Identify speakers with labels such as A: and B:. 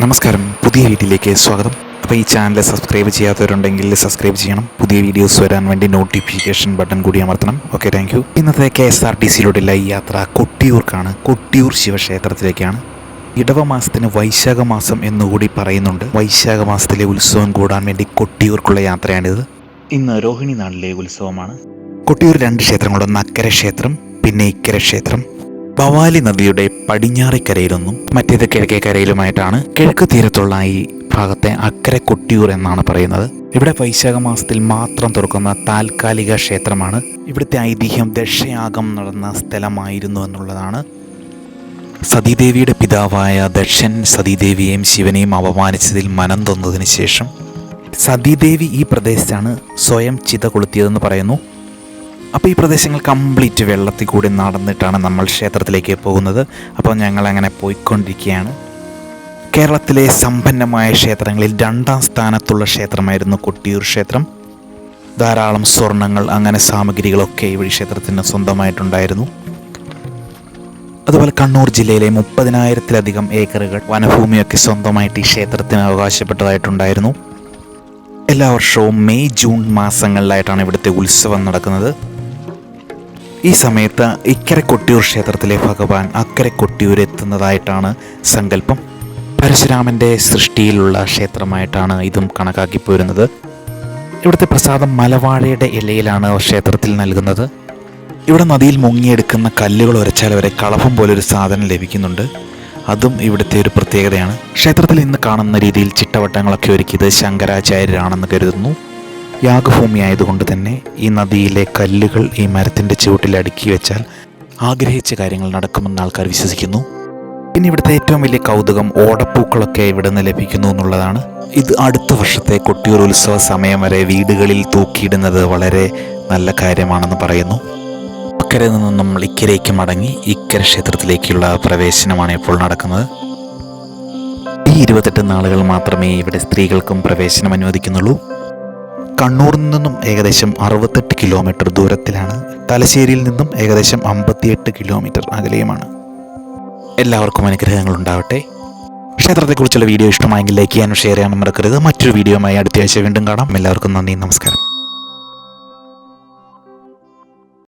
A: നമസ്കാരം. പുതിയ വീട്ടിലേക്ക് സ്വാഗതം. അപ്പോൾ ഈ ചാനൽ സബ്സ്ക്രൈബ് ചെയ്യാത്തവരുണ്ടെങ്കിൽ സബ്സ്ക്രൈബ് ചെയ്യണം. പുതിയ വീഡിയോസ് വരാൻ വേണ്ടി നോട്ടിഫിക്കേഷൻ ബട്ടൺ കൂടി അമർത്തണം. Okay thank you. ഇന്നത്തെ കെ എസ് ആർ ടി സിയിലൂടെയുള്ള ഈ യാത്ര കൊട്ടിയൂർക്കാണ്. കൊട്ടിയൂർ ശിവക്ഷേത്രത്തിലേക്കാണ്. ഇടവ മാസത്തിന് വൈശാഖ മാസം എന്നുകൂടി പറയുന്നുണ്ട്. വൈശാഖ മാസത്തിലെ ഉത്സവം കൂടാൻ വേണ്ടി കൊട്ടിയൂർക്കുള്ള യാത്രയാണിത്. ഇന്ന് രോഹിണി നാളിലെ ഉത്സവമാണ്. കൊട്ടിയൂർ രണ്ട് ക്ഷേത്രങ്ങളുണ്ട്. അക്കര ക്ഷേത്രം പിന്നെ ഇക്കര ക്ഷേത്രം. ഭവാലി നദിയുടെ പടിഞ്ഞാറേക്കരയിലൊന്നും മറ്റേത് കിഴക്കേ കരയിലുമായിട്ടാണ് കിഴക്ക് തീരത്തുള്ള ഈ ഭാഗത്തെ അക്കരെ കൊട്ടിയൂർ എന്നാണ് പറയുന്നത്. ഇവിടെ വൈശാഖ മാസത്തിൽ മാത്രം തുറക്കുന്ന താൽക്കാലിക ക്ഷേത്രമാണ്. ഇവിടുത്തെ ഐതിഹ്യം ദക്ഷയാഗം നടന്ന സ്ഥലമായിരുന്നു എന്നുള്ളതാണ്. സതീദേവിയുടെ പിതാവായ ദക്ഷൻ സതീദേവിയെയും ശിവനെയും അപമാനിച്ചതിൽ മനം തൊന്നതിന് ശേഷം സതീദേവി ഈ പ്രദേശത്താണ് സ്വയം ചിത കൊളുത്തിയതെന്ന് പറയുന്നു. അപ്പോൾ ഈ പ്രദേശങ്ങൾ കംപ്ലീറ്റ് വെള്ളത്തിൽ കൂടി നടന്നിട്ടാണ് നമ്മൾ ക്ഷേത്രത്തിലേക്ക് പോകുന്നത്. അപ്പോൾ ഞങ്ങൾ അങ്ങനെ പോയിക്കൊണ്ടിരിക്കുകയാണ്. കേരളത്തിലെ സമ്പന്നമായ ക്ഷേത്രങ്ങളിൽ രണ്ടാം സ്ഥാനത്തുള്ള ക്ഷേത്രമായിരുന്നു കൊട്ടിയൂർ ക്ഷേത്രം. ധാരാളം സ്വർണങ്ങൾ അങ്ങനെ സാമഗ്രികളൊക്കെ ഈ ക്ഷേത്രത്തിന് സ്വന്തമായിട്ടുണ്ടായിരുന്നു. അതുപോലെ കണ്ണൂർ ജില്ലയിലെ മുപ്പതിനായിരത്തിലധികം ഏക്കറുകൾ വനഭൂമിയൊക്കെ സ്വന്തമായിട്ട് ഈ ക്ഷേത്രത്തിന് അവകാശപ്പെട്ടതായിട്ടുണ്ടായിരുന്നു. എല്ലാ വർഷവും മെയ് ജൂൺ മാസങ്ങളിലായിട്ടാണ് ഇവിടുത്തെ ഉത്സവം നടക്കുന്നത്. ഈ സമയത്ത് ഇക്കരെ കൊട്ടിയൂർ ക്ഷേത്രത്തിലെ ഭഗവാൻ അക്കരെ കൊട്ടിയൂർ എത്തുന്നതായിട്ടാണ് സങ്കല്പം. പരശുരാമന്റെ സൃഷ്ടിയിലുള്ള ക്ഷേത്രമായിട്ടാണ് ഇതും കണക്കാക്കി പോരുന്നത്. ഇവിടുത്തെ പ്രസാദം മലവാഴയുടെ ഇലയിലാണ് ക്ഷേത്രത്തിൽ നൽകുന്നത്. ഇവിടെ നദിയിൽ മുങ്ങിയെടുക്കുന്ന കല്ലുകൾ ഉരച്ചാൽ വരെ കളഭം പോലൊരു സാധനം ലഭിക്കുന്നുണ്ട്. അതും ഇവിടുത്തെ ഒരു പ്രത്യേകതയാണ്. ക്ഷേത്രത്തിൽ ഇന്ന് കാണുന്ന രീതിയിൽ ചിട്ടവട്ടങ്ങളൊക്കെ ഒരുക്കിയത് ശങ്കരാചാര്യരാണെന്ന് കരുതുന്നു. യാഗഭൂമി ആയതുകൊണ്ട് തന്നെ ഈ നദിയിലെ കല്ലുകൾ ഈ മരത്തിന്റെ ചുവട്ടിൽ അടുക്കി വെച്ചാൽ ആഗ്രഹിച്ച കാര്യങ്ങൾ നടക്കുമെന്ന് ആൾക്കാർ വിശ്വസിക്കുന്നു. പിന്നെ ഇവിടുത്തെ ഏറ്റവും വലിയ കൗതുകം ഓടപ്പൂക്കളൊക്കെ ഇവിടെ നിന്ന് ലഭിക്കുന്നു എന്നുള്ളതാണ്. ഇത് അടുത്ത വർഷത്തെ കൊട്ടിയൂർ ഉത്സവ സമയം വരെ വീടുകളിൽ തൂക്കിയിടുന്നത് വളരെ നല്ല കാര്യമാണെന്ന് പറയുന്നു. അക്കരെ നിന്നും നമ്മൾ ഇക്കരയ്ക്ക് മടങ്ങി ഇക്കര ക്ഷേത്രത്തിലേക്കുള്ള പ്രവേശനമാണ് ഇപ്പോൾ നടക്കുന്നത്. ഈ ഇരുപത്തെട്ട് നാളുകൾ മാത്രമേ ഇവിടെ സ്ത്രീകൾക്കും പ്രവേശനം അനുവദിക്കുന്നുള്ളൂ. കണ്ണൂരിൽ നിന്നും ഏകദേശം അറുപത്തെട്ട് കിലോമീറ്റർ ദൂരത്തിലാണ്. തലശ്ശേരിയിൽ നിന്നും ഏകദേശം അമ്പത്തിയെട്ട് കിലോമീറ്റർ അകലെയുമാണ്. എല്ലാവർക്കും അനുഗ്രഹങ്ങൾ ഉണ്ടാവട്ടെ. ക്ഷേത്രത്തെക്കുറിച്ചുള്ള വീഡിയോ ഇഷ്ടമായെങ്കിൽ ലൈക്ക് ചെയ്യാനും ഷെയർ ചെയ്യാനും മറക്കരുത്. മറ്റൊരു വീഡിയോയുമായി അടുത്ത ആഴ്ച വീണ്ടും കാണാം. എല്ലാവർക്കും നന്ദി നമസ്കാരം.